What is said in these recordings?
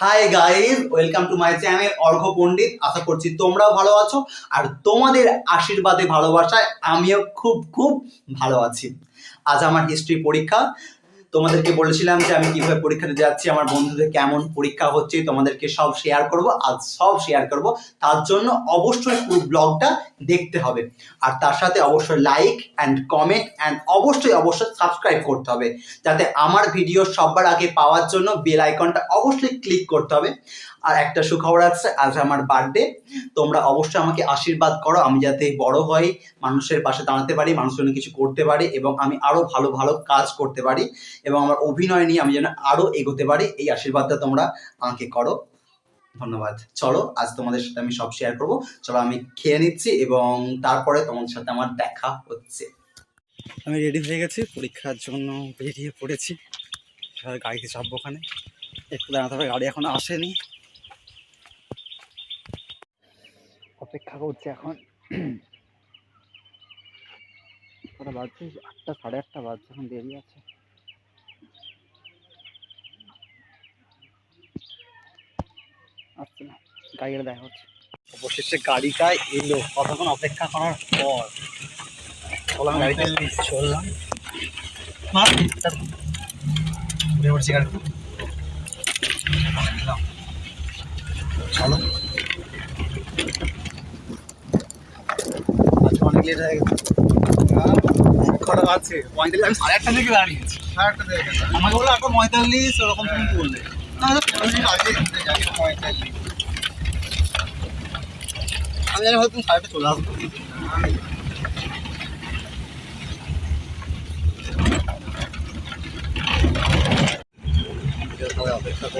Hi guys welcome to my channel Argha Pandit. আশা করছি তোমরাও ভালো আছো। আর তোমাদের আশীর্বাদে, ভালোবাসায় আমিও খুব খুব ভালো আছি। আজ আমার হিস্ট্রি পরীক্ষা। তোমাদেরকে বলেছিলাম যে আমি কীভাবে পরীক্ষা দিতে যাচ্ছি, আমার বন্ধুদের কেমন পরীক্ষা হচ্ছে, তোমাদেরকে সব শেয়ার করব আজ সব শেয়ার করব। তার জন্য অবশ্যই পুরো ব্লগটা দেখতে হবে। আর তার সাথে অবশ্যই লাইক অ্যান্ড কমেন্ট অ্যান্ড অবশ্যই অবশ্যই সাবস্ক্রাইব করতে হবে। যাতে আমার ভিডিও সবার আগে পাওয়ার জন্য বেল আইকনটা অবশ্যই ক্লিক করতে হবে। আর একটা সুখবর আছে, আজ আমার বার্থডে তোমরা অবশ্যই আমাকে আশীর্বাদ করো, আমি যাতে বড় হই, মানুষের পাশে দাঁড়াতে পারি, মানুষের জন্য কিছু করতে পারি, এবং আমি আরও ভালো ভালো কাজ করতে পারি। এবং আমার অভিনয় নিয়ে আমি যেন আরও এগোতে পারি, এই আশীর্বাদটা তোমরা আমাকে করো। ধন্যবাদ। চলো, আজ তোমাদের সাথে আমি সব শেয়ার করব। চলো, আমি খেয়ে নিচ্ছি এবং তারপরে তোমাদের সাথে আমার দেখা হচ্ছে। আমি রেডি হয়ে গেছি, পরীক্ষার জন্য বেরিয়ে পড়েছি। গাড়িতে চাপবো ওখানে। একটু দাঁড়াতে হবে, গাড়ি এখনও আসেনি। অপেক্ষা করছি এখন। কটা বাজছে? আটটা, সাড়ে আটটা বাজছে, এখন দেরি আছে। আসছে না। গাড়িটা দেখা হচ্ছে। অবশেষে গাড়িটা এলো। কতক্ষণ অপেক্ষা করার পর? চললাম গাড়িতে চললাম ঘুরে পড়ছি গাড়ি চলো। অনেক লেট হয়ে গেছে। কটা বাজছে। পঁয়তাল্লিশ আমি সাড়ে আটটা থেকে দাঁড়িয়েছি সাড়ে আটটা থেকে আমাকে বলল এখন পঁয়তাল্লিশ ওরকম তুমি বললে। আমি জানি হয়তো তুমি সাড়ে চলে আসব।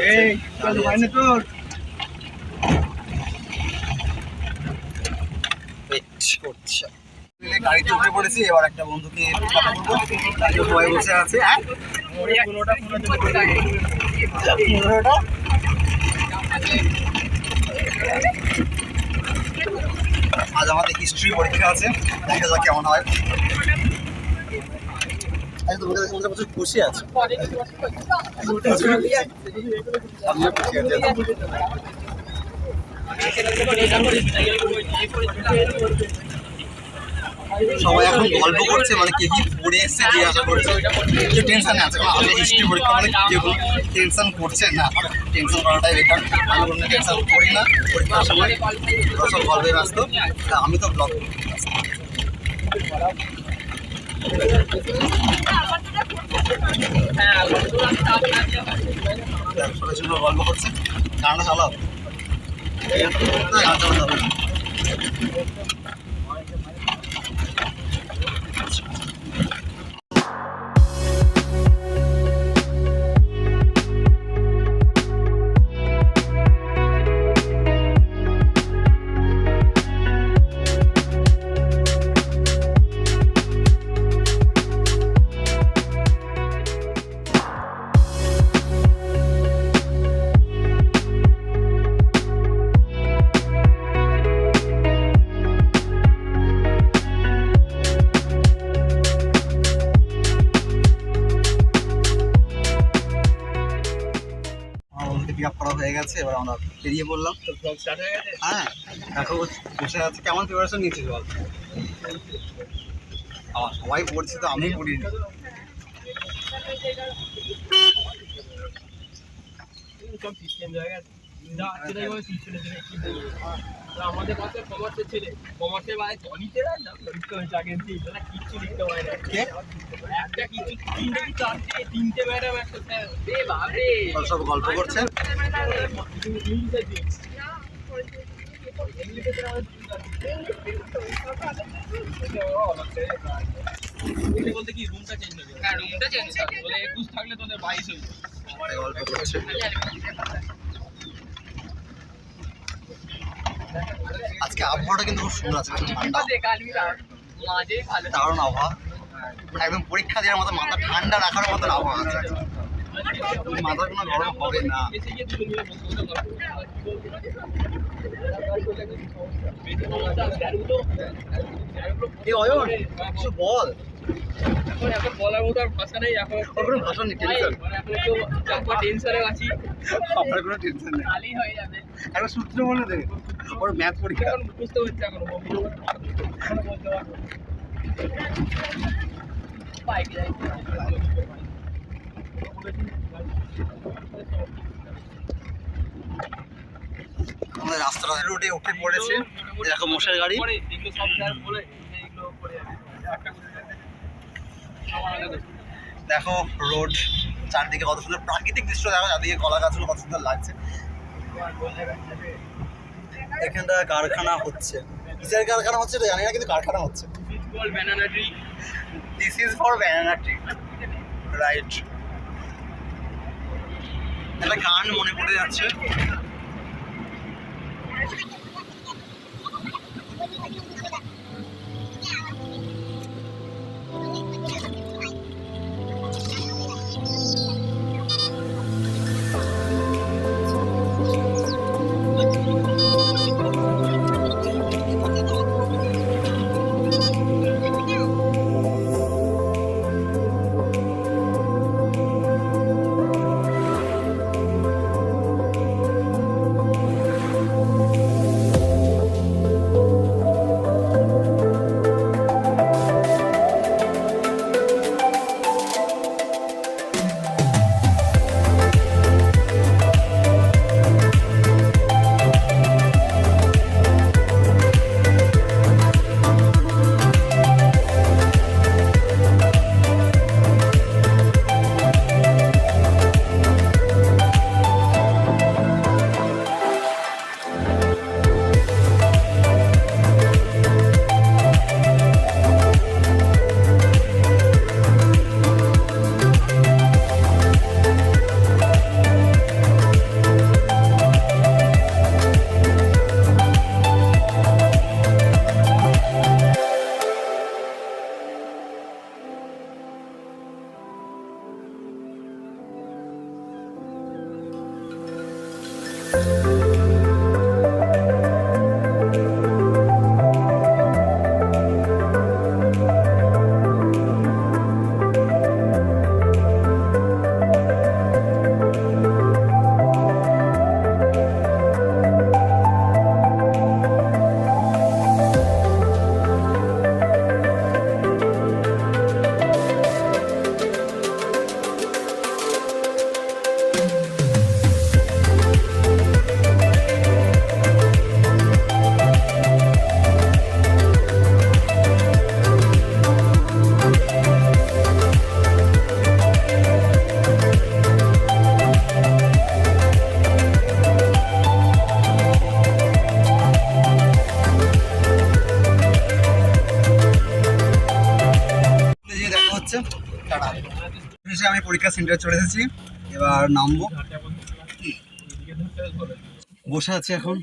এই, তোর। হয় করছে। গাড়িতে উঠে পড়েছি এবার একটা বন্ধুকে বসে আছে। আজ আমাদের হিস্ট্রি পরীক্ষা আছে দেখা যাক কেমন হয়। বলতে বছর খুশি আছে। আছি সবাই এখন গল্প করছে মানে কে কি পড়ে এসছে জিজ্ঞাসা করছে। কেউ টেনশনে আছে কারণ আমি হিস্ট্রি পরীক্ষা মানে কেউ টেনশন করছে, না টেনশন করাটাই বেকার আমি কোনো টেনশন করি না পরীক্ষার সময় সব গল্পে ব্যস্ত। আমি তো ব্লগ সবাই গল্প করছে, গানটা চালাও। গান চালাতে হবে গেছে এবার আমরা বেরিয়ে পড়লাম। হ্যাঁ এখন বসে আছে। কেমন প্রিপারেশন নিয়েছিস বল? আমার সবাই পড়ছে তো আমি পড়িনি। আমাদের পাশে কমার্সের ছেলে। কমার্সের বাইরে জনিতে না পরীক্ষা হয়েছে দিন। ওরা কিচ্ছু লিখতে না। কে? একটা কিছু তিনটে কি চারটে তিনটে ম্যাডাম একটা স্যার। সব গল্প করছে? ইংলিশে বলতে কি রুমটা চেঞ্জ হয়ে যাবে হ্যাঁ রুমটা চেঞ্জ হবে বলে একুশ থাকলে তোদের বাইশ হয়ে যাবে। গল্প করছে। আজকে আবহাওয়াটা কিন্তু খুব সুন্দর আছে দারুণ আবহাওয়া। একদম পরীক্ষা দেওয়ার মতো মাথা ঠান্ডা রাখার মতো আবহাওয়া আছে। মাথা কোনো হবে না কিছু বল। এখন এখন বলার মতো আর ভাষা নেই এখন কোনো এখন একটু আছি আমার কোনো টেনশন নেই। খালি হয়ে যাবে একটা সূত্র মনে দেবে ওর ম্যাথ পরীক্ষা। এখন বুঝতে পারছি এখন বলতে পারব বাইক রাস্তাটা রোডে উঠে পড়েছে। দেখো মশার গাড়ি। দেখো রোড চারদিকে কত সুন্দর প্রাকৃতিক দৃশ্য দেখো চারদিকে কলা গাছগুলো কত সুন্দর লাগছে। এখানটা কারখানা হচ্ছে। কিসের কারখানা হচ্ছে জানি না কিন্তু কারখানা হচ্ছে। This is for banana tree right একটা গান মনে পড়ে যাচ্ছে। পরীক্ষা সেন্টারে চলে এসেছি এবার নামবো বসে আছি এখন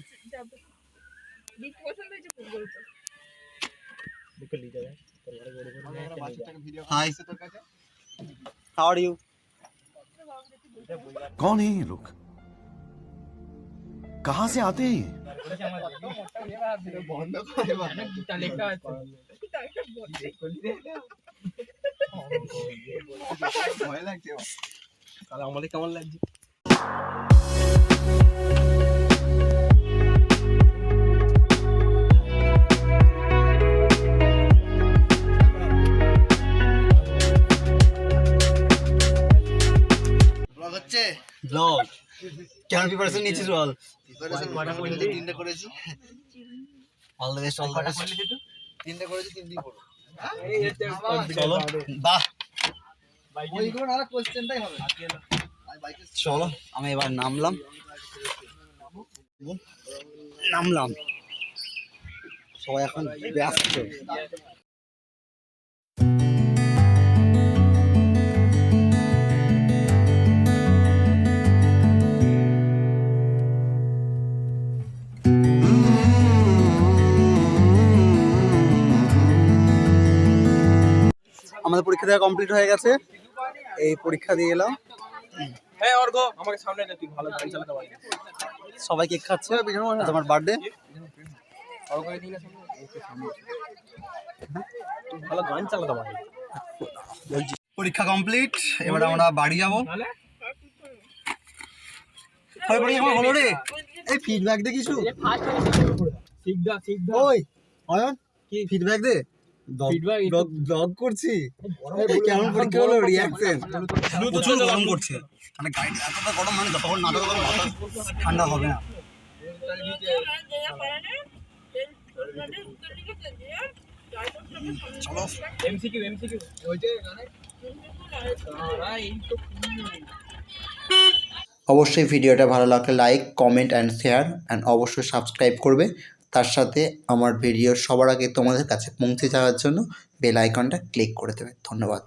হাই হাউ আর ইউ कौन है ये लोग कहां से आते हैं ये গীতা লেখা আছে ভয় লাগছে। তাহলে আমাদের কেমন লাগছে? ব্লগ হচ্ছে? ব্লগ কেমন প্রিপারেশন নিয়েছিস বল? প্রিপারেশন কটা তিনটে করেছি। All the best all the best তিনটে করেছি তিনটেই চলো। বাহ ওইগুলো না কোশ্চেনটাই হবে আমি বাইকে চলো আমি এবার নামলাম। নামলাম। সবাই এখন ব্যস্ত। আমাদের পরীক্ষা দেওয়া কমপ্লিট হয়ে গেছে। এই পরীক্ষা দিয়ে এলাম। হ্যাঁ অর্ঘ আমাকে সামনে তুই ভালো গাড়ি চালাতে পারবি। সবাই কেক খাচ্ছে আজ আমার বার্থডে ভালো গান চালাতে পারবি। পরীক্ষা কমপ্লিট এবার আমরা বাড়ি যাব। হয় হলো রে। এই ফিডব্যাক দে কিছু। ওই অয়ন কি? ফিডব্যাক দে। ব্লগ ব্লগ করছি? কেমন পরীক্ষা হলো? রিয়াকশন প্রচুর গরম করছে মানে গাড়ি এতটা গরম মানে যতক্ষণ না ততক্ষণ ঠান্ডা হবে না। চলো। এমসিকিউ এমসিকিউ ওই যে এখানে। তারা এই তো অবশ্যই ভিডিওটা ভালো লাগলে like comment and share and অবশ্যই সাবস্ক্রাইব করবে। তার সাথে আমার ভিডিও সবার আগে তোমাদের কাছে পৌঁছে যাওয়ার জন্য বেল আইকনটা ক্লিক করে দেবে। ধন্যবাদ।